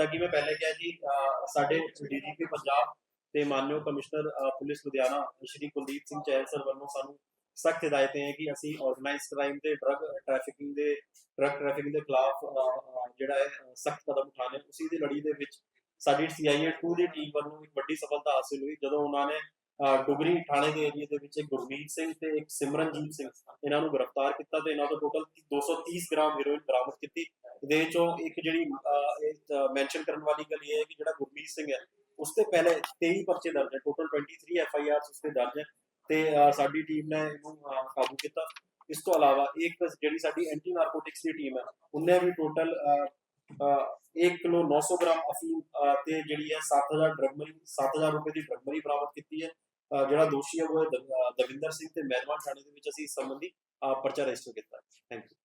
ਜਿੱਦਾਂ ਕਿ ਮੈਂ ਪਹਿਲੇ ਕਿਹਾ ਜੀ ਸਾਡੇ ਡੀਜੀਪੀ ਪੰਜਾਬ ਤੇ ਮਾਨਯੋਗ commissioner police Ludhiana Shri Kuldeep Singh Chahal sir ਵੱਲੋਂ ਸਾਨੂੰ ਸਖਤ ਹਦਾਇਤਾਂ ਹੈ ਕਿ ਅਸੀਂ ਆਰਗੇਨਾਈਜ਼ਡ ਕ੍ਰਾਈਮ ਤੇ ਡਰੱਗ ਟ੍ਰੈਫਿਕਿੰਗ ਦੇ ਡਰੱਗ ਟ੍ਰੈਫਿਕਿੰਗ ਦੇ ਖਿਲਾਫ ਜਿਹੜਾ ਹੈ ਸਖਤ ਕਦਮ ਉਠਾਣੇ ਉਸੇ ਦੀ ਲੜੀ ਦੇ ਵਿੱਚ ਸਾਡੀ ਸੀਆਈਏ 2 ਦੀ ਟੀਮ ਵੱਲੋਂ ਇੱਕ ਵੱਡੀ ਸਫਲਤਾ ਹਾਸਲ ਹੋਈ। ਜਦੋਂ ਉਹਨਾਂ ਨੇ ਡੁਗਰੀ ਥਾਣੇ ਦੇ ਏਰੀਆ ਦੇ ਵਿੱਚ ਇੱਕ ਗੁਰਮੀਤ ਸਿੰਘ ਤੇ ਇੱਕ ਸਿਮਰਨਜੀਤ ਸਿੰਘ ਇਹਨਾਂ ਨੂੰ ਗ੍ਰਿਫਤਾਰ ਕੀਤਾ ਤੇ ਇਹਨਾਂ ਤੋਂ ਟੋਟਲ 230 ਗ੍ਰਾਮ ਹੈਰੋਇਨ ਬਰਾਮਦ ਕੀਤੀ। ਇਹਦੇ ਵਿੱਚੋਂ ਇੱਕ ਜਿਹੜੀ ਮੈਂਸ਼ਨ ਕਰਨ ਵਾਲੀ ਗੱਲ ਇਹ ਹੈ ਕਿ ਜਿਹੜਾ ਗੁਰਮੀਤ ਸਿੰਘ ਹੈ, ਉਸ ਤੇ ਪਹਿਲੇ 23 ਪਰਚੇ ਦਰਜ ਹੈ ਟੋਟਲ 23 ਐਫ ਆਈ ਆਰ ਉਸ ਤੇ ਦਰਜ ਹੈ ਤੇ ਸਾਡੀ ਟੀਮ ਨੇ ਇਹਨੂੰ ਕਾਬੂ ਕੀਤਾ। ਇਸ ਤੋਂ ਇਲਾਵਾ ਇੱਕ ਜਿਹੜੀ ਸਾਡੀ ਐਂਟੀ ਨਾਰਕੋਟਿਕਸ ਦੀ ਟੀਮ ਹੈ, ਉਹਨੇ ਵੀ ਟੋਟਲ 1 ਕਿਲੋ 900 ਗ੍ਰਾਮ ਅਫੀਮ ਤੇ ਜਿਹੜੀ ਹੈ 7000 ਡਰਗਮਰੀ 7000 ਰੁਪਏ ਦੀ ਡਰਗਮਰੀ ਬਰਾਮਦ ਕੀਤੀ ਹੈ। ਜਿਹੜਾ ਦੋਸ਼ੀ ਹੈ, ਉਹ ਹੈ ਦਵਿੰਦਰ ਸਿੰਘ ਤੇ ਮਹਿਰਵਾਨ ਥਾਣੇ ਦੇ ਵਿੱਚ ਅਸੀਂ ਇਸ ਸੰਬੰਧੀ ਪਰਚਾ ਰਜਿਸਟਰ ਕੀਤਾ। ਥੈਂਕ ਯੂ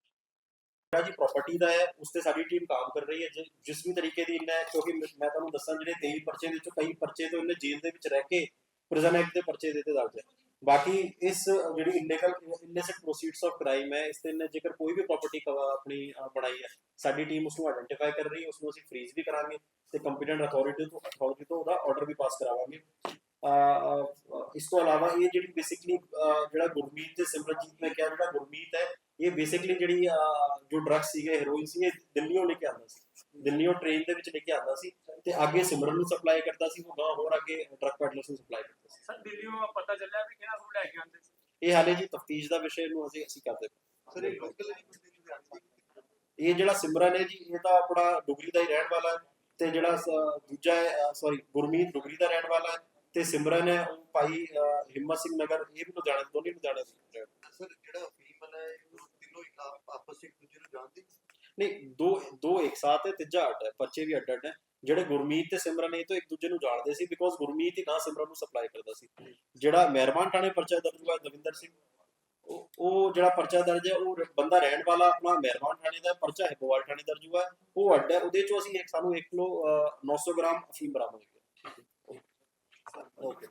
ਜਿਹੜਾ ਜੀ ਪ੍ਰਾਪਰਟੀ ਦਾ ਹੈ, ਉਸ ਤੇ ਸਾਡੀ ਟੀਮ ਕੰਮ ਕਰ ਰਹੀ ਹੈ ਜਿਸ ਵੀ ਤਰੀਕੇ ਦੀ ਇਹਨੇ ਕਿਉਂਕਿ ਮੈਂ ਤੁਹਾਨੂੰ ਦੱਸਾਂ, ਜਿਹੜੇ 23 ਪਰਚੇ ਦੇ ਵਿੱਚੋਂ ਕਈ ਪਰਚੇ ਤੋਂ ਇਹਨੇ ਜੇਲ੍ਹ ਦੇ ਵਿੱਚ ਰਹਿ ਕੇ ਪ੍ਰਿਜ਼ਨ ਐਕਟ ਦੇ ਪਰਚੇ ਦੇ ਤੇ ਦਰਜ ਹੈ। ਬਾਕੀ ਇਸ ਜਿਹੜੀ illegal illicit proceeds of crime ਹੈ, ਇਸ ਤੇ ਇਹਨੇ ਜੇਕਰ ਕੋਈ ਵੀ ਪ੍ਰਾਪਰਟੀ ਆਪਣੀ ਬਣਾਈ ਹੈ, ਸਾਡੀ ਟੀਮ ਉਸ ਨੂੰ ਆਇਡੈਂਟੀਫਾਈ ਕਰ ਰਹੀ ਹੈ, ਉਸ ਨੂੰ ਅਸੀਂ ਫ੍ਰੀਜ਼ ਵੀ ਕਰਾਂਗੇ ਤੇ ਕੰਪੀਟੈਂਟ ਅਥਾਰਟੀ ਤੋਂ ਅਥਾਰਟੀ ਤੋਂ ਉਹਦਾ ਆਰਡਰ ਵੀ ਪਾਸ ਕਰਾਵਾਂਗੇ। ਇਸ ਤੋਂ ਇਲਾਵਾ ਇਹ ਜਿਹੜੀ ਬੇਸਿਕਲੀ ਜਿਹੜਾ ਗੁਰਮੀਤ ਤੇ ਸਿਮਰਨਜੀਤ ਨੇ ਕਿਹਾ ਜਿਹੜਾ ਗੁਰਮੀਤ ਹੈ ਇਹ ਬੇਸਿਕਲੀ ਜਿਹੜੀ ਜੋ ਡਰੱਗ ਸੀਗੇ ਹੈਰੋਇਨ ਸੀ ਇਹ ਦਿੱਲੀੋਂ ਲੈ ਕੇ ਆਉਂਦਾ ਸੀ। ਦਿੱਲੀੋਂ ਟ੍ਰੇਨ ਦੇ ਵਿੱਚ ਲੈ ਕੇ ਆਉਂਦਾ ਸੀ ਤੇ ਅੱਗੇ ਸਿਮਰਨ ਨੂੰ ਸਪਲਾਈ ਕਰਦਾ ਸੀ ਉਹ ਗਾਂ ਹੋਰ ਅੱਗੇ ਟਰੱਕ ਪੈਡਲਰਸ ਨੂੰ ਸਪਲਾਈ ਕਰਦਾ ਸੀ। ਸਰ ਦਿੱਲੀੋਂ ਪਤਾ ਚੱਲਿਆ ਵੀ ਕਿਹੜਾ ਰੂਲ ਲੈ ਕੇ ਆਉਂਦੇ ਸੀ। ਇਹ ਹਾਲੇ ਜੀ ਤਫਤੀਸ਼ ਦਾ ਵਿਸ਼ੇ ਨੂੰ ਅਸੀਂ ਅਸੀਂ ਕਰਦੇ। ਸਰ ਇਹ ਲੋਕਲ ਹੈ ਕੋਈ ਦਿੱਲੀ ਦੇ ਇਹ ਜਿਹੜਾ ਸਿਮਰਨ ਹੈ ਜੀ ਇਹ ਤਾਂ ਆਪਣਾ ਡੁਗਰੀ ਦਾ ਹੀ ਰਹਿਣ ਵਾਲਾ ਹੈ ਤੇ ਜਿਹੜਾ ਦੂਜਾ ਹੈ ਸੌਰੀ ਗੁਰਮੀਤ ਡੁਗਰੀ ਦਾ ਰਹਿਣ ਵਾਲਾ ਹੈ। ਤੇ ਸਿਮਰਨ ਹੈ ਉਹ ਭਾਈ ਹਿੰਮਤ ਸਿੰਘ ਨਗਰ ਇਹ ਵੀ ਲੁਧਿਆਣਾ ਦੋਨੇ ਲੁਧਿਆਣਾ ਦੇ। ਸਰ ਜਿਹੜਾ ਫੀਮੇਲ ਹੈ ਉਹ ਤਿੰਨੋਂ ਹੀ ਆਪ- ਆਪਸ ਵਿੱਚ ਇੱਕ ਦੂਜੇ ਨੂੰ ਜਾਣਦੇ ਨਹੀਂ ਦੋ ਦੋ ਇੱਕ ਸਾਥ ਹੈ ਤੀਜਾ ਅੱਡ ਹੈ ਪਰਚੇ ਵੀ ਅੱਡ ਅੱਡ ਹੈ ਜਿਹੜੇ ਗੁਰਮੀਤ ਤੇ ਸਿਮਰਨ ਇਹ ਤੋਂ ਇੱਕ ਦੂਜੇ ਨੂੰ ਜਾਣਦੇ ਸੀ ਬਿਕੋਜ਼ ਗੁਰਮੀਤ ਹੀ ਨਾ ਸਿਮਰਨ ਨੂੰ ਸਪਲਾਈ ਕਰਦਾ ਸੀ ਜਿਹੜਾ ਮਹਿਰਬਾਨ ਥਾਣੇ ਪਰਚਾ ਦਰਜ ਹੋਇਆ ਦਵਿੰਦਰ ਸਿੰਘ ਉਹ ਉਹ ਜਿਹੜਾ ਪਰਚਾ ਦਰਜ ਹੈ ਉਹ ਬੰਦਾ ਰਹਿਣ ਵਾਲਾ ਆਪਣਾ ਮਹਿਰਬਾਨ ਥਾਣੇ ਦਾ ਪਰਚਾ ਹੈ ਬੋਵਾਲ ਥਾਣੇ ਦਰਜ ਹੋਇਆ। ਉਹ ਅੱਡ ਹੈ ਉਹਦੇ ਚੋਂ ਅਸੀਂ ਇੱਕ ਸਾਨੂੰ 1 ਕਿਲੋ 900 ਗ੍ਰਾਮ ਅਫੀਮ ਬਰਾਮਦ ਹੋਈ ਹੈ ਓਕੇ